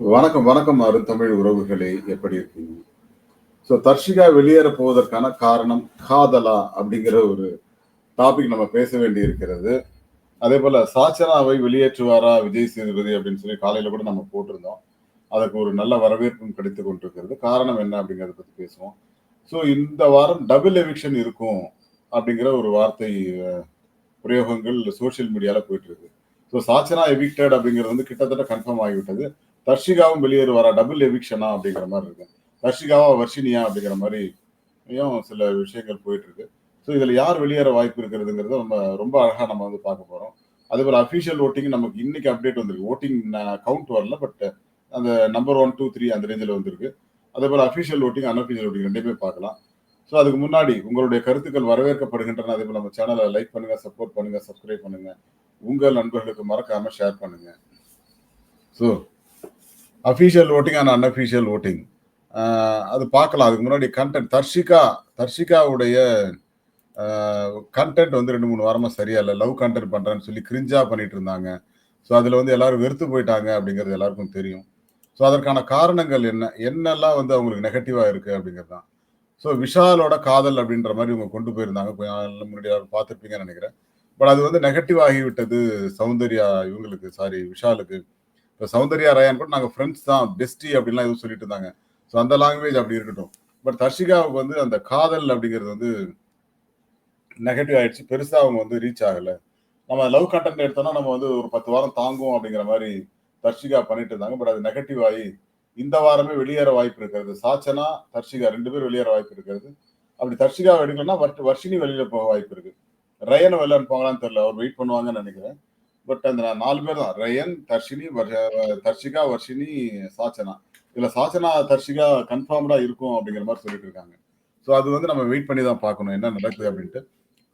வணக்கம் வணக்கம் அருந்தமிழ் உறவுகளே எப்படி இருக்கீங்க? ஸோ தர்ஷிகா வெளியேற போவதற்கான காரணம் காதலா அப்படிங்கிற ஒரு டாபிக் நம்ம பேச வேண்டி இருக்கிறது அதே போல சாச்சனாவை வெளியேற்றுவாரா விஜய் சேதுபதி அப்படின்னு சொல்லி காலையில கூட நம்ம போட்டிருந்தோம். அதற்கு ஒரு நல்ல வரவேற்பும் கிடைத்து கொண்டிருக்கிறது. காரணம் என்ன அப்படிங்கறத பத்தி பேசுவோம். ஸோ இந்த வாரம் டபுள் எவிக்ஷன் இருக்கும் அப்படிங்கிற ஒரு வார்த்தை பிரயோகங்கள் சோஷியல் மீடியால போயிட்டு இருக்கு. ஸோ சாச்சனா எவிக்டட் அப்படிங்கிறது வந்து கிட்டத்தட்ட கன்ஃபார்ம் ஆகிவிட்டது. தர்ஷிகாவும் வெளியேறுவாரா? டபுள் எவிக்ஷனா அப்படிங்கிற மாதிரி இருக்கு. தர்ஷிகாவா வர்ஷினியா அப்படிங்கிற மாதிரி சில விஷயங்கள் போயிட்டு இருக்கு ஸோ இதுல யார் வெளியேற வாய்ப்பு இருக்கிறதுங்கிறத நம்ம ரொம்ப அழகா நம்ம வந்து பார்க்க போறோம். அதே போல் அஃபிஷியல் ஓட்டிங் நமக்கு இன்னைக்கு அப்டேட் வந்திருக்கு. ஓட்டிங் கவுண்ட் வரல பட் அந்த நம்பர் ஒன் டூ த்ரீ அந்த ரேஞ்சில் வந்திருக்கு. அதே போல அஃபிஷியல் ஓட்டிங் அன்அஃபிஷியல் ஓட்டிங் ரெண்டுமே பார்க்கலாம். ஸோ அதுக்கு முன்னாடி உங்களுடைய கருத்துக்கள் வரவேற்கப்படுகின்றன. அதே போல நம்ம சேனலை லைக் பண்ணுங்க சப்போர்ட் பண்ணுங்க சப்ஸ்கிரைப் பண்ணுங்க. உங்கள் நண்பர்களுக்கு மறக்காம ஷேர் பண்ணுங்க. So official voting and unofficial voting அது பார்க்கலாம். அதுக்கு முன்னாடி கண்டென்ட் தர்ஷிகா தர்ஷிகாவுடைய uh, கண்டென்ட் வந்து ரெண்டு மூணு வாரமாக சரியா இல்லை. லவ் கண்டென்ட் பண்ணுறேன்னு சொல்லி கிரிஞ்சாக பண்ணிட்டு இருந்தாங்க. ஸோ அதில் வந்து எல்லாரும் வெறுத்து போயிட்டாங்க அப்படிங்கிறது எல்லாருக்கும் தெரியும். ஸோ அதற்கான காரணங்கள் என்ன? என்னெல்லாம் வந்து அவங்களுக்கு நெகட்டிவாக இருக்குது அப்படிங்கிறது தான். ஸோ விஷாலோட காதல் அப்படின்ற மாதிரி இவங்க கொண்டு போயிருந்தாங்க. கொஞ்ச முன்னாடி யாரும் பார்த்துருப்பீங்கன்னு நினைக்கிறேன். பட் அது வந்து நெகட்டிவ் ஆகிவிட்டது சௌந்தர்யா இவங்களுக்கு சாரி விஷாலுக்கு. இப்போ சௌந்தர்யா ரயான் கூட நாங்கள் ஃப்ரெண்ட்ஸ் தான் பெஸ்டி அப்படின்லாம் எதுவும் சொல்லிட்டு இருந்தாங்க. ஸோ அந்த லாங்குவேஜ் அப்படி இருக்கட்டும். பட் தர்ஷிகாவுக்கு வந்து அந்த காதல் அப்படிங்கிறது வந்து நெகட்டிவ் ஆயிடுச்சு. பெருசாக அவங்க வந்து ரீச் ஆகலை. நம்ம லவ் கண்டென்ட் எடுத்தோம்னா நம்ம வந்து ஒரு பத்து வாரம் தாங்கும் அப்படிங்கிற மாதிரி தர்ஷிகா பண்ணிட்டு இருந்தாங்க. பட் அது நெகட்டிவ் ஆகி இந்த வாரமே வெளியேற வாய்ப்பு இருக்கிறது. சாச்சனா தர்ஷிகா ரெண்டு பேரும் வெளியேற வாய்ப்பு இருக்கிறது. அப்படி தர்ஷிகா எடுக்கலன்னா வர்ஷினி வெளியில போக வாய்ப்பு இருக்கு. ரயனை வெளில அனுப்புவாங்களான்னு தெரியல. அவர் வெயிட் பண்ணுவாங்கன்னு நினைக்கிறேன். பட் அந்த நாலு பேர் தான். ரயன் தர்ஷினி வர்ஷ- தர்ஷிகா வர்ஷினி சாச்சனா இதுல சாச்சனா தர்ஷிகா கன்ஃபார்ம்டா இருக்கும் அப்படிங்கிற மாதிரி சொல்லிட்டு இருக்காங்க ஸோ அது வந்து நம்ம வெயிட் பண்ணி தான் பார்க்கணும். என்ன நடக்குது அப்படின்ட்டு.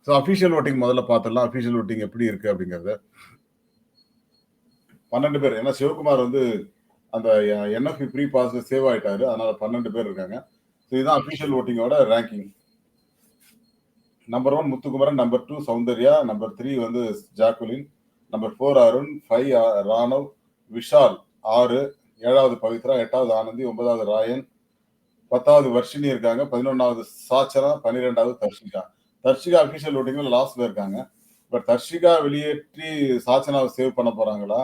ஸோ அஃபிஷியல் ஓட்டிங் முதல்ல பார்த்துடலாம். அஃபிஷியல் ஓட்டிங் எப்படி இருக்கு அப்படிங்கறத. பன்னெண்டு பேர். ஏன்னா சிவகுமார் வந்து அந்த என்எஃபி ப்ரீ பாஸ்ல சேவ் ஆயிட்டாரு. அதனால பன்னெண்டு பேர் இருக்காங்க. ஸோ இதுதான் official ஓட்டிங்கோட ranking number one Muthukumaran. Number two Soundarya. Number three வந்து Jacqueline number four Arun five Raanav Vishal ஆறு. ஏழாவது பவித்ரா எட்டாவது ஆனந்தி ஒன்பதாவது ராயன். பத்தாவது வர்ஷினி இருக்காங்க. பதினொன்னாவது சாச்சரா பன்னிரெண்டாவது தர்ஷிகா. தர்ஷிகா அபிஷியல் ஓட்டிங்ல லாஸ்ட்ல இருக்காங்க. பட் தர்ஷிகா வெளியேற்றி சாச்சனாவை சேவ் பண்ண போறாங்களா?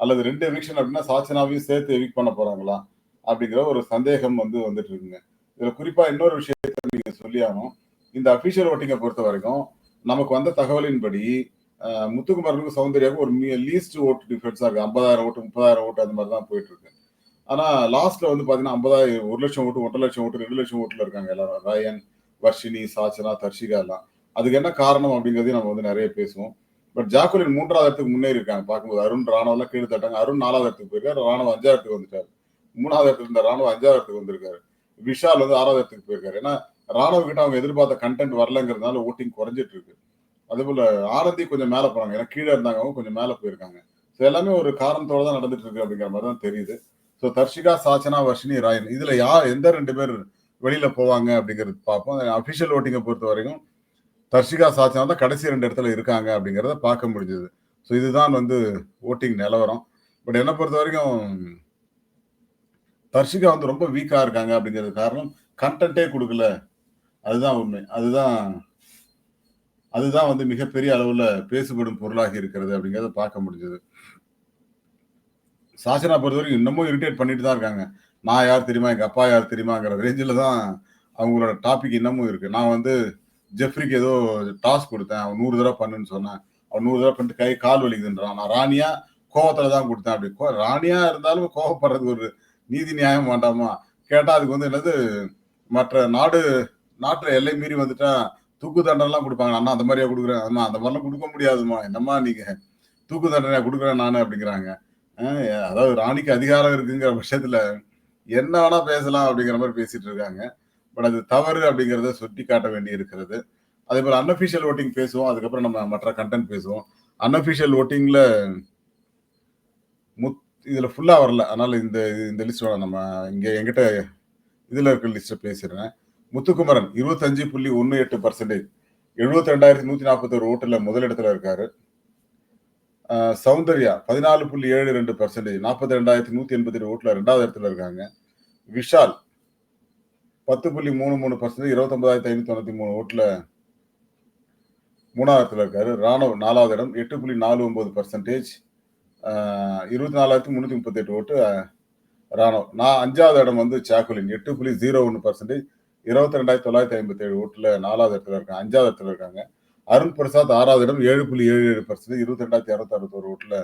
அல்லது ரெண்டு எவிக்ஷன் அப்படின்னா சாச்சனாவையும் சேர்த்து எவிக் பண்ண போறாங்களா? அப்படிங்கிற ஒரு சந்தேகம் வந்து வந்துட்டு இருக்குங்க இதுல குறிப்பா இன்னொரு விஷயத்தை நீங்க சொல்லியாகணும். இந்த அபிஷியல் ஓட்டிங்கை பொறுத்த வரைக்கும் நமக்கு வந்த தகவலின்படி முத்துக்குமரனுக்கும் சௌந்தர்யாவுக்கும் ஒரு லீஸ்ட் ஓட்டு டிஃபரன்ஸா இருக்கு. ஐம்பதாயிரம் ஓட்டு முப்பதாயிரம் ஓட்டு அந்த மாதிரி தான் போயிட்டு இருக்கு. ஆனா லாஸ்ட்ல வந்து பாத்தீங்கன்னா ஐம்பதாயிரம் ஒரு லட்சம் ஓட்டு ஒன்றரை லட்சம் ஓட்டு ரெண்டு லட்சம் ஓட்டுல இருக்காங்க எல்லாரும். ரயன் வர்ஷினி சாச்சனா தர்ஷிகா எல்லாம். அதுக்கு என்ன காரணம் அப்படிங்கறதையும் நம்ம வந்து நிறைய பேசுவோம். பட் ஜாக்குலின் மூன்றாவது இடத்துக்கு முன்னேறி இருக்காங்க. பார்க்கும்போது அருண் ராணுவெல்லாம் கீழே தட்டாங்க. அருண் நாலாவது இடத்துக்கு போயிருக்காரு. ராணுவ அஞ்சாவது இடத்துக்கு வந்துட்டாரு. மூணாவது இடத்துல இருந்த ராணுவ அஞ்சாவது இடத்துக்கு வந்திருக்காரு. விஷால் வந்து ஆறாவது இடத்துக்கு போயிருக்காரு. ஏன்னா ராணுவ கிட்ட அவங்க எதிர்பார்த்த கண்டென்ட் வரலங்கிறதுனால ஓட்டிங் குறைஞ்சிட்டு இருக்கு. அதே போல ஆரத்தி கொஞ்சம் மேல போறாங்க ஏன்னா கீழே இருந்தாங்க கொஞ்சம் மேல போயிருக்காங்க. ஸோ எல்லாமே ஒரு காரணத்தோட தான் நடந்துட்டு இருக்கு அப்படிங்கிற மாதிரி தான் தெரியுது. ஸோ தர்ஷிகா சாச்சனா வர்ஷினி ராயன் இதுல யார் எந்த ரெண்டு பேர் வெளியில போவாங்க அப்படிங்கிறது பார்ப்போம். அபிஷியல் ஓட்டிங்கை பொறுத்த வரைக்கும் தர்ஷிகா சாச்சனா தான் கடைசி ரெண்டு இடத்துல இருக்காங்க அப்படிங்கிறத பார்க்க முடிஞ்சது. ஸோ இதுதான் வந்து ஓட்டிங் நிலவரம். பட் என்னை பொறுத்த வரைக்கும் தர்ஷிகா வந்து ரொம்ப வீக்காக இருக்காங்க அப்படிங்கிறது காரணம் கண்டென்ட்டே கொடுக்கல. அதுதான் உண்மை. அதுதான் அதுதான் வந்து மிகப்பெரிய அளவுல பேசுபடும் பொருளாக இருக்கிறது அப்படிங்கிறத பார்க்க முடிஞ்சது. சாசனா பொறுத்தவரைக்கும் இன்னமும் இரிட்டேட் பண்ணிட்டு தான் இருக்காங்க. நான் யார் தெரியுமா? எங்க அப்பா யார் தெரியுமாங்கிற ரேஞ்சில் தான் அவங்களோட டாபிக் இன்னமும் இருக்கு. நான் வந்து ஜெஃப்ரிக்கு ஏதோ டாஸ்க் கொடுத்தேன். அவன் நூறு தடவை பண்ணுன்னு சொன்னேன். அவன் நூறு தடவை பண்ணிட்டு கை கால் வலிக்குதுன்றான். நான் ராணியா கோவத்துல தான் கொடுத்தேன் அப்படி. கோ- ராணியா இருந்தாலும் கோவப்படுறதுக்கு ஒரு நீதி நியாயம் வேண்டாமா? கேட்டா அதுக்கு வந்து என்னது மற்ற நாடு நாட்டுல எல்லை மீறி வந்துட்டா தூக்கு தண்டனைலாம் கொடுப்பாங்க. அண்ணா அந்த மாதிரியா கொடுக்குறேன். அண்ணா அந்த மாதிரிலாம் கொடுக்க முடியாதுமா என்னம்மா நீங்க? தூக்கு தண்டனையா கொடுக்குறேன் நானு அப்படிங்கிறாங்க. அதாவது ராணிக்கு அதிகாரம் இருக்குங்கிற பட்சத்துல என்ன வேணா பேசலாம் அப்படிங்கிற மாதிரி பேசிட்டு இருக்காங்க. பட் அது தவறு அப்படிங்கிறத சுட்டி காட்ட வேண்டி இருக்கிறது. அதே போல அன்அபிஷியல் ஓட்டிங் பேசுவோம். அதுக்கப்புறம் நம்ம மற்ற கண்டென்ட் பேசுவோம். அன்அபிஷியல் ஓட்டிங்ல முத் இதுல ஃபுல்லா வரல. அதனால இந்த இந்த லிஸ்ட் நம்ம இங்க எங்கிட்ட இதுல இருக்கிற லிஸ்ட்டை பேசிடுறேன். முத்துக்குமரன் இருபத்தஞ்சு புள்ளி ஒன்று எட்டு பர்சன்டேஜ் எழுபத்தி ரெண்டாயிரத்தி நூத்தி நாற்பத்தி ஒரு ஓட்டுல முதலிடத்துல இருக்காரு. சௌந்தர்யா பதினாலு புள்ளி ஏழு ரெண்டு பர்சன்டேஜ் நாற்பத்தி ரெண்டாயிரத்தி நூத்தி எண்பத்தி ஏழு ஓட்டுல ரெண்டாவது இடத்துல இருக்காங்க. விஷால் பத்து புள்ளி மூணு மூணு பர்சன்டேஜ் இருபத்தொன்பதாயிரத்தி ஐநூத்தி தொண்ணூத்தி மூணு ஓட்டுல மூணாவது இடத்துல இருக்காரு. ராணவ் நாலாவது இடம் எட்டு புள்ளி நாலு ஒன்பது பர்சன்டேஜ் இருபத்தி நாலாயிரத்தி முந்நூற்றி முப்பத்தி எட்டு ஓட்டு அஹ், ராணவ். நான் அஞ்சாவது இடம் வந்து சாக்குலின் எட்டு புள்ளி ஜீரோ ஒன்று பர்சன்டேஜ் இருபத்தி ரெண்டாயிரத்தி தொள்ளாயிரத்தி ஐம்பத்தி ஏழு ஓட்டுல நாலாவது இடத்துல இருக்காங்க அஞ்சாவது இடத்துல இருக்காங்க. அருண் பிரசாத் ஆறாவது இடம் ஏழு புள்ளி ஏழு ஏழு பர்சன்ட் இருபத்தி ரெண்டாயிரத்தி இரநூத்தி அறுபத்தோரு ஓட்டுல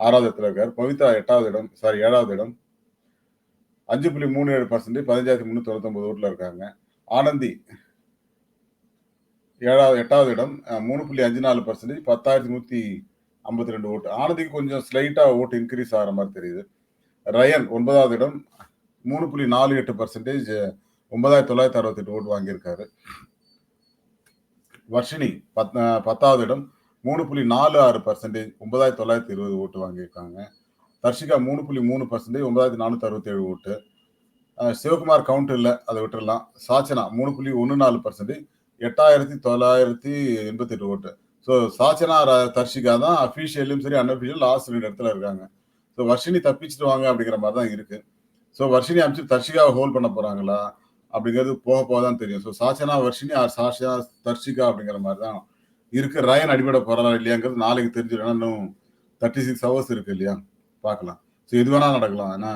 ஆறாவது இடத்துல இருக்காரு. பவித்ரா எட்டாவது இடம் சாரி ஏழாவது இடம். அஞ்சு புள்ளி மூணு ஏழு பர்சன்டேஜ் பதினஞ்சாயிரத்தி முந்நூற்றி தொண்ணூத்தொம்பது ஓட்டுல இருக்காங்க. ஆனந்தி ஏழாவது எட்டாவது இடம் மூணு புள்ளி அஞ்சு நாலு பர்சன்டேஜ் பத்தாயிரத்தி நூற்றி ஐம்பத்தி ரெண்டு ஓட்டு. ஆனந்திக்கு கொஞ்சம் ஸ்லைட்டாக ஓட்டு இன்க்ரீஸ் ஆகிற மாதிரி தெரியுது. ரயன் ஒன்பதாவது இடம் மூணு புள்ளி நாலு எட்டு பர்சன்டேஜ் ஒன்பதாயிரத்தி தொள்ளாயிரத்தி அறுபத்தெட்டு ஓட்டு வாங்கியிருக்காரு. வர்ஷினி பத் பத்தாவது இடம் மூணு புள்ளி நாலு ஆறு பர்சன்டேஜ் ஒன்பதாயிரத்தி தொள்ளாயிரத்தி இருபது ஓட்டு வாங்கியிருக்காங்க. தர்ஷிகா மூணு புள்ளி மூணு பர்சன்டேஜ் ஒன்பதாயிரத்தி நானூற்றி அறுபத்தேழு ஓட்டு. சிவகுமார் கவுண்ட் இல்லை அதை விட்டுடலாம் சாச்சனா மூணு புள்ளி ஒன்று நாலு பர்சன்டேஜ் எட்டாயிரத்தி தொள்ளாயிரத்தி எண்பத்தெட்டு ஓட்டு. ஸோ சாச்சனா தர்ஷிகா தான் அஃபீஷியல்லையும் சரி அன்அஃபிஷியல் லாஸ்ட் ரெண்டு இடத்துல இருக்காங்க. ஸோ வர்ஷினி தப்பிச்சுட்டு வாங்க அப்படிங்கிற மாதிரி தான் இருக்குது ஸோ வர்ஷினி அமைச்சு தர்ஷிகாவை ஹோல்ட் பண்ண போகிறாங்களா அப்படிங்கிறது போக போக தான் தெரியும். ஸோ சாச்சனா வர்ஷினி ஆர் சாஷா தர்ஷிகா அப்படிங்கிற மாதிரி தான் இருக்கு ரயன் அடிபட போறாரா இல்லையாங்கிறது நாளைக்கு தெரிஞ்சிடும். இன்னும் தேர்ட்டி சிக்ஸ் ஹவர்ஸ் இருக்கு இல்லையா? பார்க்கலாம். ஸோ இது வேணா நடக்கலாம். ஏன்னா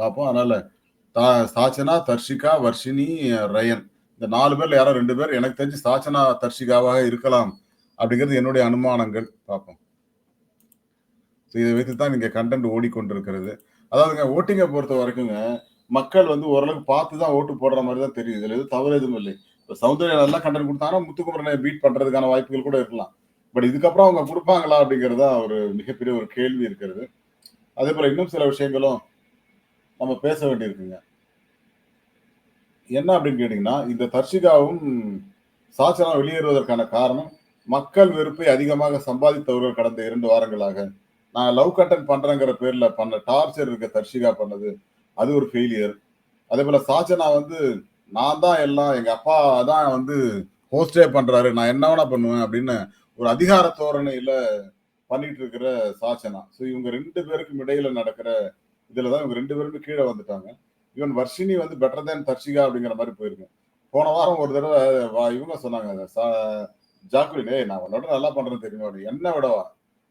பார்ப்போம். அதனால தா சாச்சனா தர்ஷிகா வர்ஷினி ரயன். இந்த நாலு பேர்ல யாரோ ரெண்டு பேர் எனக்கு தெரிஞ்சு சாச்சனா தர்ஷிகாவாக இருக்கலாம் அப்படிங்கிறது என்னுடைய அனுமானங்கள். பார்ப்போம். ஸோ இதை வைத்து தான் இங்கே கண்டென்ட் ஓடிக்கொண்டிருக்கிறது. அதாவதுங்க ஓட்டிங்கை பொறுத்த வரைக்குங்க மக்கள் வந்து ஓரளவுக்கு பார்த்து தான் ஓட்டு போடுற மாதிரி தான் தெரியுது. இதில் எதுவும் தவறு எதுவும் இல்லை. இப்போ சௌந்தர்யா நல்லா கண்டென்ட் கொடுத்தாங்கன்னா முத்துக்குமரனை பீட் பண்ணுறதுக்கான வாய்ப்புகள் கூட இருக்கலாம். பட் இதுக்கப்புறம் அவங்க கொடுப்பாங்களா அப்படிங்கிறது தான் ஒரு மிகப்பெரிய ஒரு கேள்வி இருக்கிறது. அதே போல் இன்னும் சில விஷயங்களும் நம்ம பேச வேண்டியிருக்குங்க. என்ன அப்படின்னு கேட்டீங்கன்னா இந்த தர்ஷிகாவும் சாச்சனா வெளியேறுவதற்கான காரணம் மக்கள் வெறுப்பை அதிகமாக சம்பாதித்தவர்கள் கடந்த இரண்டு வாரங்களாக நான் லவ் கட்டன் பண்றேங்கிற பேர்ல பண்ண டார்ச்சர் இருக்க தர்ஷிகா பண்ணது அது ஒரு ஃபெயிலியர் அதே போல சாச்சனா வந்து நான் தான் எல்லாம் எங்க அப்பா தான் வந்து ஹோஸ்டே பண்றாரு. நான் என்ன வேணா பண்ணுவேன் அப்படின்னு ஒரு அதிகார தோரணையில பண்ணிட்டு இருக்கிற சாச்சனா. ஸோ இவங்க ரெண்டு பேருக்கும் இடையில நடக்கிற இதுல தான் இவங்க ரெண்டு பேருமே கீழே வந்துட்டாங்க. ஈவன் வர்ஷினி வந்து பெட்டர் தேன் தர்ஷிகா அப்படிங்கிற மாதிரி போயிருக்கு. போன வாரம் ஒரு தடவை வா- இவங்க சொன்னாங்க சா- ஜாக்குலின் ஏய் நான் உன்னோட நல்லா பண்றேன்னு தெரியுமா? அப்படி என்ன விடவா?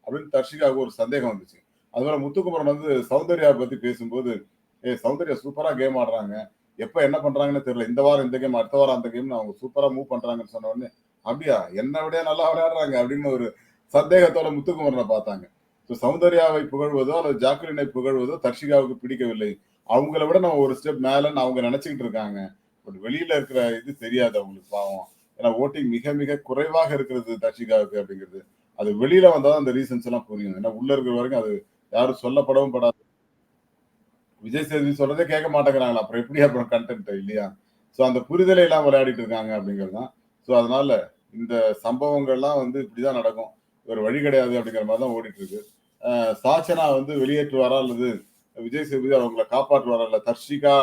அப்படின்னு தர்ஷிகாவுக்கு ஒரு சந்தேகம் வந்துச்சு. அதுபோல முத்துக்குமரன் வந்து சௌந்தர்யா பத்தி பேசும்போது சௌந்தர்யா சூப்பரா கேம் ஆடுறாங்க. எப்ப என்ன பண்றாங்கன்னு தெரியல. இந்த வாரம் இந்த கேம் அடுத்த வாரம் அந்த கேம்னு அவங்க சூப்பரா மூவ் பண்றாங்கன்னு சொன்ன உடனே அப்படியா? என்ன விட நல்லா விளையாடுறாங்க. அப்படின்னு ஒரு சந்தேகத்தோட முத்துக்குமரனை பார்த்தாங்க. ஸோ சௌந்தர்யாவை புகழ்வதோ அல்லது ஜாக்குலினை புகழ்வதோ தர்ஷிகாவுக்கு பிடிக்கவில்லை. அவங்கள விட நம்ம ஒரு ஸ்டெப் மேலன்னு அவங்க நினைச்சுக்கிட்டு இருக்காங்க. பட் வெளியில இருக்கிற இது தெரியாது அவங்களுக்கு பாவம். ஏன்னா ஓட்டிங் மிக மிக குறைவாக இருக்கிறது தர்ஷிகாவுக்கு அப்படிங்கிறது. அது வெளியில வந்தாதான் அந்த ரீசன்ஸ் எல்லாம் புரியும். ஏன்னா உள்ள இருக்கிற வரைக்கும் அது யாரும் சொல்லப்படவும் படாது. விஜய் சேதுபதி சொல்றதே கேட்க மாட்டேங்கிறாங்களா? அப்புறம் எப்படி அப்புறம் கண்டென்ட் இல்லையா? ஸோ அந்த புரிதலை எல்லாம் விளையாடிட்டு இருக்காங்க அப்படிங்கிறது தான். ஸோ அதனால இந்த சம்பவங்கள்லாம் வந்து இப்படிதான் நடக்கும். ஒரு வழி கிடையாது அப்படிங்கிற மாதிரி தான் ஓடிட்டு இருக்கு சாச்சனா வந்து வெளியேற்றுவாரா அல்லது விஜய் சேதுபதி அவங்கள காப்பாற்றுவாரா? இல்லை தர்ஷிகா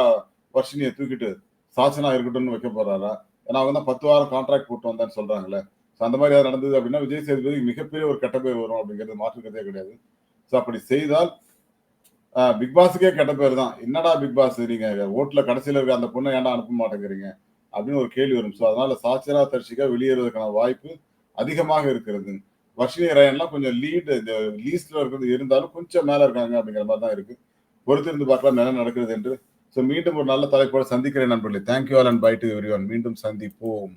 வர்ஷினியை தூக்கிட்டு சாச்சனா இருக்கட்டும்னு வைக்க போறாரா? ஏன்னா அவங்க தான் பத்து வாரம் கான்ட்ராக்ட் போட்டு வந்தான்னு சொல்றாங்களே ஸோ அந்த மாதிரி ஏதாவது நடந்தது அப்படின்னா விஜய் சேதுபதி மிகப்பெரிய ஒரு கெட்ட பேர் வரும் அப்படிங்கிறது மாற்றுக்கிறதே கிடையாது. ஸோ அப்படி செய்தால் பிக் பாஸுக்கே கெட்ட பேர் தான் என்னடா பிக் பாஸ் நீங்க? ஓட்டுல கடைசியில இருக்க அந்த பொண்ணை ஏன்டா அனுப்ப மாட்டேங்கிறீங்க? அப்படின்னு ஒரு கேள்வி வரும். ஸோ அதனால சாச்சனா தர்ஷிகா வெளியேறுவதற்கான வாய்ப்பு அதிகமாக இருக்கிறது. வர்ஷினி ரயன்லாம் கொஞ்சம் லீட் இந்த லீஸ்ட்ல இருக்கிறது இருந்தாலும் கொஞ்சம் மேல இருக்காங்க அப்படிங்கிற மாதிரி தான் இருக்கு. பொறுத்திருந்து பார்க்கலாம் என்ன நடக்கிறது என்று. ஸோ மீண்டும் ஒரு நல்ல தலைப்போடு சந்திக்கிறேன் நண்பர்களே. Thank you all and bye to every மீண்டும் சந்திப்போம்.